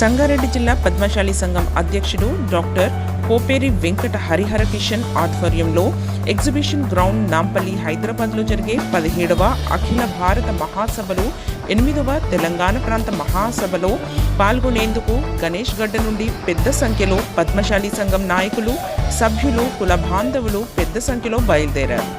సంగారెడ్డి జిల్లా పద్మశాలి సంఘం అధ్యక్షుడు డాక్టర్ కోపేరి వెంకట హరిహర కిషన్ ఆధ్వర్యంలో ఎగ్జిబిషన్ గ్రౌండ్ నాంపల్లి హైదరాబాద్లో జరిగే పదిహేడవ అఖిల భారత మహాసభలో ఎనిమిదవ తెలంగాణ ప్రాంత మహాసభలో పాల్గొనేందుకు గణేష్ గడ్డ నుండి పెద్ద సంఖ్యలో పద్మశాలి సంఘం నాయకులు సభ్యులు కుల బాంధవులు పెద్ద సంఖ్యలో బయలుదేరారు.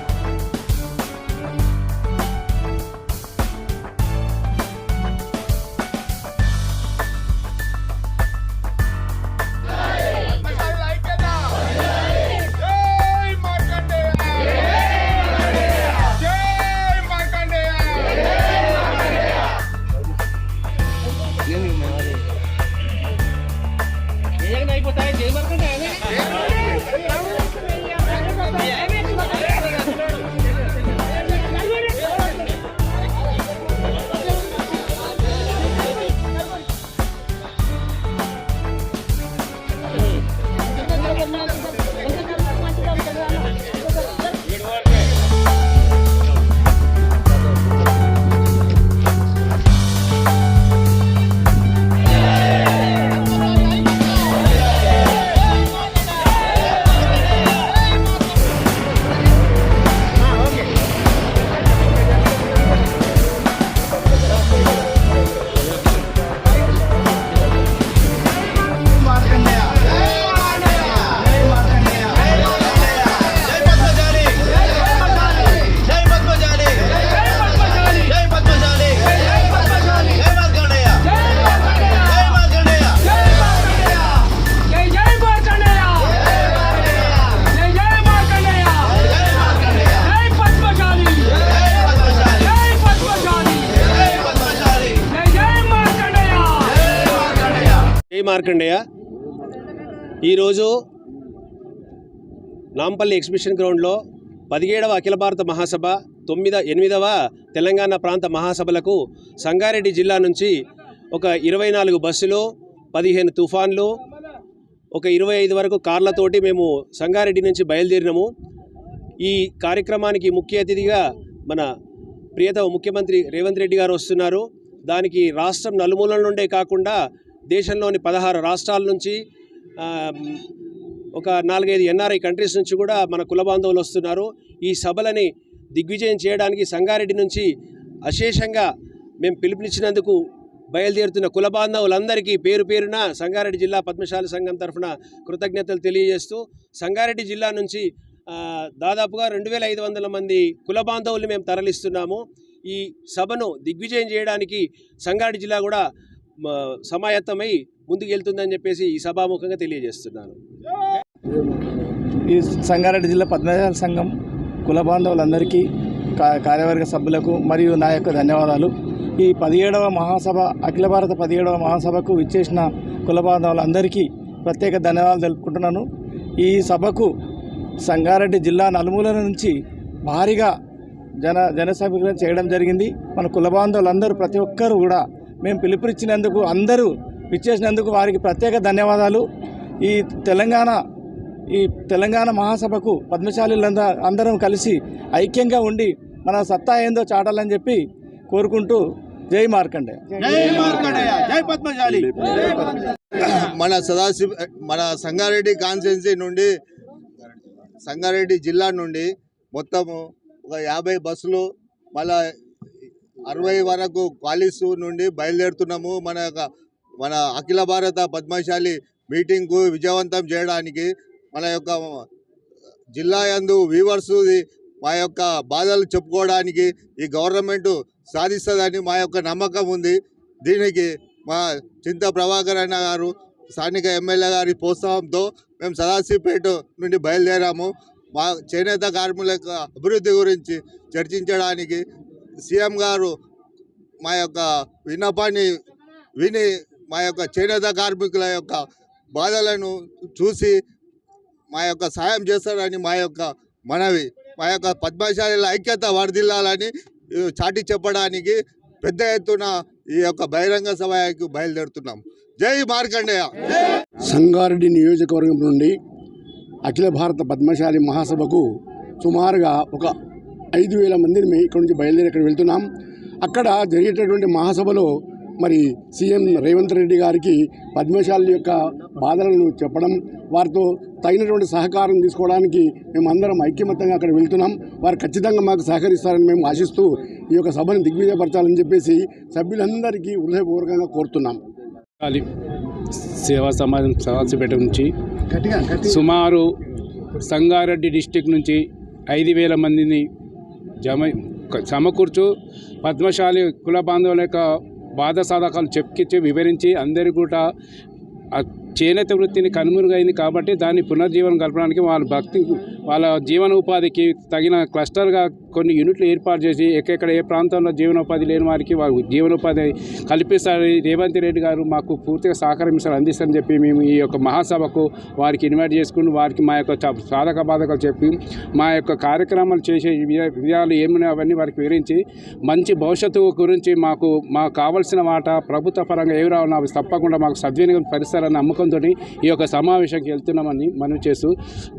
జై మార్కండేయ ఈరోజు నాంపల్లి ఎగ్జిబిషన్ గ్రౌండ్లో పదిహేడవ అఖిల భారత మహాసభ తొమ్మిద ఎనిమిదవ తెలంగాణ ప్రాంత మహాసభలకు సంగారెడ్డి జిల్లా నుంచి ఒక ఇరవై నాలుగు బస్సులు పదిహేను తుఫాన్లు ఒక ఇరవై ఐదు వరకు కార్లతోటి మేము సంగారెడ్డి నుంచి బయలుదేరినాము. ఈ కార్యక్రమానికి ముఖ్య అతిథిగా మన ప్రియతమ ముఖ్యమంత్రి రేవంత్ రెడ్డి గారు వస్తున్నారు. దానికి రాష్ట్రం నలుమూలల నుండే కాకుండా దేశంలోని పదహారు రాష్ట్రాల నుంచి ఒక నాలుగైదు ఎన్ఆర్ఐ కంట్రీస్ నుంచి కూడా మన కుల బాంధవులు వస్తున్నారు. ఈ సభలని దిగ్విజయం చేయడానికి సంగారెడ్డి నుంచి అశేషంగా మేము పిలుపునిచ్చినందుకు బయలుదేరుతున్న కుల బాంధవులందరికీ పేరు పేరున సంగారెడ్డి జిల్లా పద్మశాలి సంఘం తరఫున కృతజ్ఞతలు తెలియజేస్తూ సంగారెడ్డి జిల్లా నుంచి దాదాపుగా రెండు వేల ఐదు వందల మంది కుల బాంధవుల్ని మేము తరలిస్తున్నాము. ఈ సభను దిగ్విజయం చేయడానికి సంగారెడ్డి జిల్లా కూడా సమాయత్తమై ముందుకెళ్తుందని చెప్పేసి ఈ సభాముఖంగా తెలియజేస్తున్నాను. ఈ సంగారెడ్డి జిల్లా పద్మశాల సంఘం కుల బాంధవులందరికీ కా- కార్యవర్గ సభ్యులకు మరియు నా యొక్క ధన్యవాదాలు. ఈ పదిహేడవ మహాసభ అఖిల భారత పదిహేడవ మహాసభకు విచ్చేసిన కుల బాంధవులందరికీ ప్రత్యేక ధన్యవాదాలు తెలుపుకుంటున్నాను. ఈ సభకు సంగారెడ్డి జిల్లా నలుమూలల నుంచి భారీగా జన జనసమీకరణ చేయడం జరిగింది. మన కుల బాంధవులందరూ ప్రతి ఒక్కరు కూడా మేము పిలుపునిచ్చినందుకు అందరూ విచ్చేసినందుకు వారికి ప్రత్యేక ధన్యవాదాలు. ఈ తెలంగాణ ఈ తెలంగాణ మహాసభకు పద్మశాలీలందరూ అందరం కలిసి ఐక్యంగా ఉండి మన సత్తా ఏందో చాటాలని చెప్పి కోరుకుంటూ జై మార్కండే జై పద్మజాలి మన సదాశివ మన సంగారెడ్డి కాన్స్టిట్యున్సీ నుండి సంగారెడ్డి జిల్లా నుండి మొత్తము ఒక యాభై బస్సులు మళ్ళా అరవై వరకు క్వాలిస్ నుండి బయలుదేరుతున్నాము. మన యొక్క మన అఖిల భారత పద్మశాలి మీటింగ్కు విజయవంతం చేయడానికి మన యొక్క జిల్లా యందు వీవర్స్ మా యొక్క బాధలు చెప్పుకోవడానికి ఈ గవర్నమెంట్ సాధిస్తుందని మా యొక్క నమ్మకం ఉంది. దీనికి మా చింత ప్రభాకర్ అన్న గారు స్థానిక ఎమ్మెల్యే గారి ప్రోత్సాహంతో మేము సదాశివపేట నుండి బయలుదేరాము. మా చేనేత కార్మికుల యొక్క అభివృద్ధి గురించి చర్చించడానికి సీఎం గారు మా యొక్క విన్నపాన్ని విని మా యొక్క చేనేత కార్మికుల యొక్క బాధలను చూసి మా యొక్క సాయం చేస్తారని మా యొక్క మనవి మా యొక్క పద్మశాలిల ఐక్యత వరదిల్లాలని చాటి చెప్పడానికి పెద్ద ఎత్తున ఈ యొక్క బహిరంగ సభకు బయలుదేరుతున్నాం. జై మార్కండేయ! సంగారెడ్డి నియోజకవర్గం నుండి అఖిల భారత పద్మశాలి మహాసభకు సుమారుగా ఒక ఐదు వేల మందిని మేము ఇక్కడ నుంచి బయలుదేరి ఇక్కడ వెళ్తున్నాం. అక్కడ జరిగేటటువంటి మహాసభలో మరి సీఎం రేవంత్ రెడ్డి గారికి పద్మశాలి యొక్క బాధలను చెప్పడం వారితో తగినటువంటి సహకారం తీసుకోవడానికి మేము అందరం ఐక్యమత్యంగా అక్కడ వెళ్తున్నాం. వారు ఖచ్చితంగా మాకు సహకరిస్తారని మేము ఆశిస్తూ ఈ యొక్క సభను దిగ్విజయపరచాలని చెప్పేసి సభ్యులందరికీ హృదయపూర్వకంగా కోరుతున్నాం. సేవా సమాజం సదాశివపేట నుంచి సుమారు సంగారెడ్డి డిస్టిక్ నుంచి ఐదు వేల మందిని జమ సమకూర్చు. పద్మశాలి కుల బాంధవుల యొక్క బాధ సాధకాలు చెప్పుకిచ్చి వివరించి అందరి కూడా చేనేత వృత్తిని కనుమరుగైంది కాబట్టి దాన్ని పునర్జీవనం కలపడానికి వాళ్ళ భక్తి వాళ్ళ జీవనోపాధికి తగిన క్లస్టర్గా కొన్ని యూనిట్లు ఏర్పాటు చేసి ఎక్కడెక్కడ ఏ ప్రాంతంలో జీవనోపాధి లేని వారికి వారు జీవనోపాధి కల్పిస్తారని రేవంత్ రెడ్డి గారు మాకు పూర్తిగా సహకరించారు అందిస్తారని చెప్పి మేము ఈ యొక్క మహాసభకు వారికి ఇన్వైట్ చేసుకుని వారికి మా యొక్క సాధక బాధకాలు చెప్పి మా యొక్క కార్యక్రమాలు చేసే విధాలు ఏమున్నాయి అవన్నీ వారికి వివరించి మంచి భవిష్యత్తు గురించి మాకు మాకు కావలసిన మాట ప్రభుత్వ పరంగా ఏమి రావాలో తప్పకుండా మాకు సద్వినియోగం పరిస్తారన్న నమ్మకంతో ఈ యొక్క సమావేశానికి వెళ్తున్నామని మనం చేస్తూ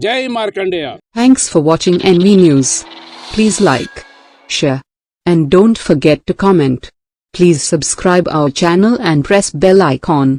జై Markandeya Thanks for watching NV News. Please like, share, and don't forget to comment. Please subscribe our channel and press bell icon.